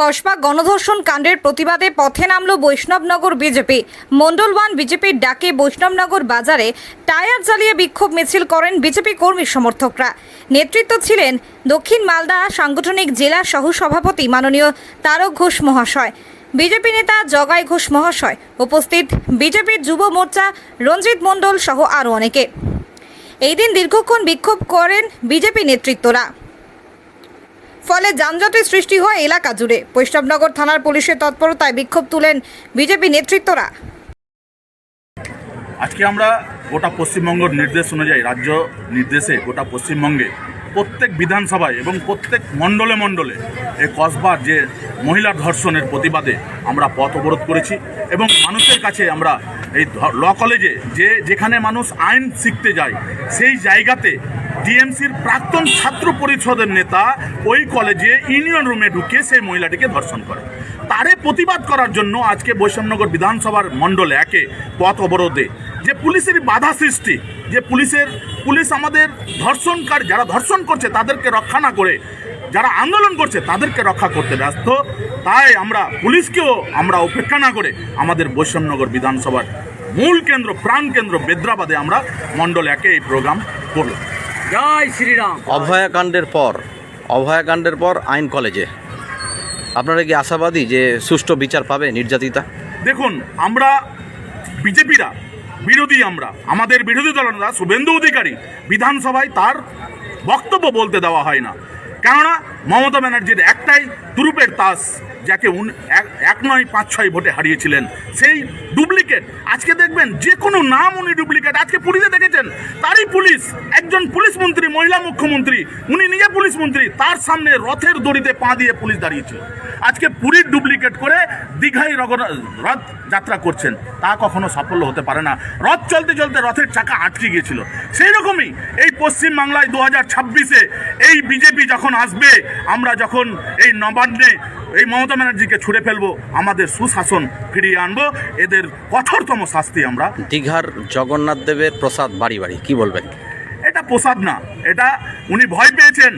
কসবা গণধর্ষণ কাণ্ডের প্রতিবাদে পথে নামল বৈষ্ণবনগর বিজেপি। মণ্ডল ওয়ান বিজেপির ডাকে বৈষ্ণবনগর বাজারে টায়ার জ্বালিয়ে বিক্ষোভ মিছিল করেন বিজেপি কর্মী সমর্থকরা। নেতৃত্ব ছিলেন দক্ষিণ মালদা সাংগঠনিক জেলা সহ সভাপতি মাননীয় তারক ঘোষ মহাশয়। বিজেপি নেতা জগাই ঘোষ মহাশয়। উপস্থিত বিজেপির যুব মোর্চা রঞ্জিত মণ্ডল সহ আরও অনেকে। এই দিন দীর্ঘক্ষণ বিক্ষোভ করেন বিজেপি নেতৃত্বরা। ফলে যানজটের সৃষ্টি হয় এলাকা জুড়ে। বৈষ্ণবনগর থানার পুলিশের তৎপরতায় বিক্ষোভ তুলেন বিজেপি নেতৃত্বরা। আজকে আমরা গোটা পশ্চিমবঙ্গের নির্দেশ অনুযায়ী, রাজ্য নির্দেশে গোটা পশ্চিমবঙ্গে প্রত্যেক বিধানসভায় এবং প্রত্যেক মণ্ডলে মণ্ডলে এই কসবার যে মহিলা ধর্ষণের প্রতিবাদে আমরা পথ অবরোধ করেছি এবং মানুষের কাছে আমরা এই ল কলেজে যে যেখানে মানুষ আইন শিখতে যায়, সেই জায়গাতে ডিএমসির প্রাক্তন ছাত্র পরিষদের নেতা ওই কলেজে ইউনিয়ন রুমে ঢুকে সেই মহিলাটিকে ধর্ষণ করে। তারে প্রতিবাদ করার জন্য আজকে বৈষম্যনগর বিধানসভার মণ্ডলে একে পথ অবরোধে, যে পুলিশের বাধা সৃষ্টি, যে পুলিশের, পুলিশ আমাদের ধর্ষণকার, যারা ধর্ষণ করছে তাদেরকে রক্ষা না করে, যারা আন্দোলন করছে তাদেরকে রক্ষা করতে ব্যস্ত। তাই আমরা পুলিশকেও আমরা উপেক্ষা না করে আমাদের বৈষম্যনগর বিধানসভার মূল কেন্দ্র, প্রাণ কেন্দ্র বেদ্রাবাদে আমরা মণ্ডল একে এই প্রোগ্রাম করলাম। জয় শ্রীরাম। অভয়াকাণ্ডের পর অভয়াকাণ্ডের পর আইন কলেজে। আপনারা কি আশাবাদী যে সুষ্ঠু বিচার পাবে নির্যাতিতা? দেখুন আমরা বিজেপিরা বিরোধী আমরা আমাদের বিরোধী দলনেতা শুভেন্দু অধিকারী বিধানসভায় তার বক্তব্য বলতে দেওয়া হয় না। কেননা মমতা ব্যানার্জির একটাই তুরুপের তাস, যাকে উন- এক- নয়, পাঁচ ছয় ভোটে হারিয়েছিলেন। সেই ডুপ্লিকেট, আজকে দেখবেন যে কোনো নাম উনি ডুপ্লিকেট। আজকে পুলিশে দেখেছেন, তারই পুলিশ, একজন পুলিশ মন্ত্রী, মহিলা মুখ্যমন্ত্রী, উনি নিজে পুলিশ মন্ত্রী, তার সামনে রথের দড়িতে পা দিয়ে পুলিশ দাঁড়িয়েছিল। আজকে পুরীর ডুপ্লিকেট করে দীঘায় রথ যাত্রা করছেন। তা কখনো সাফল্য হতে পারে না। রথ চলতে চলতে রথের চাকা আটকে গিয়েছিল। সেই রকমই এই পশ্চিম বাংলায় দু হাজার ছাব্বিশে এই বিজেপি যখন আসবে আমরা যখন এই নবান্নে এই মমতা ব্যানার্জিকে ছুড়ে ফেলব আমাদের সুশাসন ফিরিয়ে আনব এদের কঠোরতম শাস্তি আমরা দীঘার জগন্নাথ দেবের প্রসাদ বাড়ি বাড়ি কি বলবেন? এটা প্রসাদ না এটা উনি ভয় পেয়েছেন।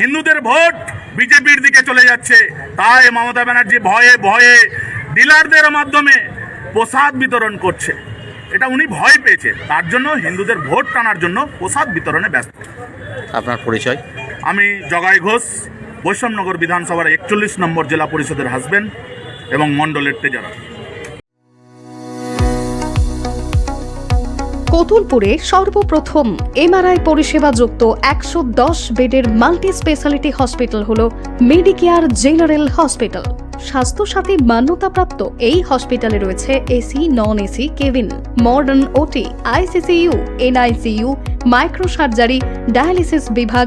হিন্দুদের ভোট বিজেপির দিকে চলে যাচ্ছে। তাই মমতা ব্যানার্জি ভয়ে ভয়ে ডিলারদের মাধ্যমে প্রসাদ বিতরণ করছে। এটা উনি ভয় পেয়েছে। তার জন্য হিন্দুদের ভোট টানার জন্য প্রসাদ বিতরণে ব্যস্ত। আপনার পরিচয়? আমি জগাই ঘোষ। বৈষম্যনগর বিধানসভার একচল্লিশ নম্বর জেলা পরিষদের হাসবেন্ড এবং মণ্ডলের তেজারা। কতুলপুরে সর্বপ্রথম এমআরআই পরিষেবা যুক্ত একশো দশ বেডের মাল্টি স্পেশালিটি হসপিটাল হল মেডিকেয়ার জেনারেল হসপিটাল। স্বাস্থ্যসাথী মান্যতাপ্রাপ্ত এই হসপিটালে রয়েছে AC, non AC, cabin, modern OT, ICCU, NICU micro surgery dialysis বিভাগ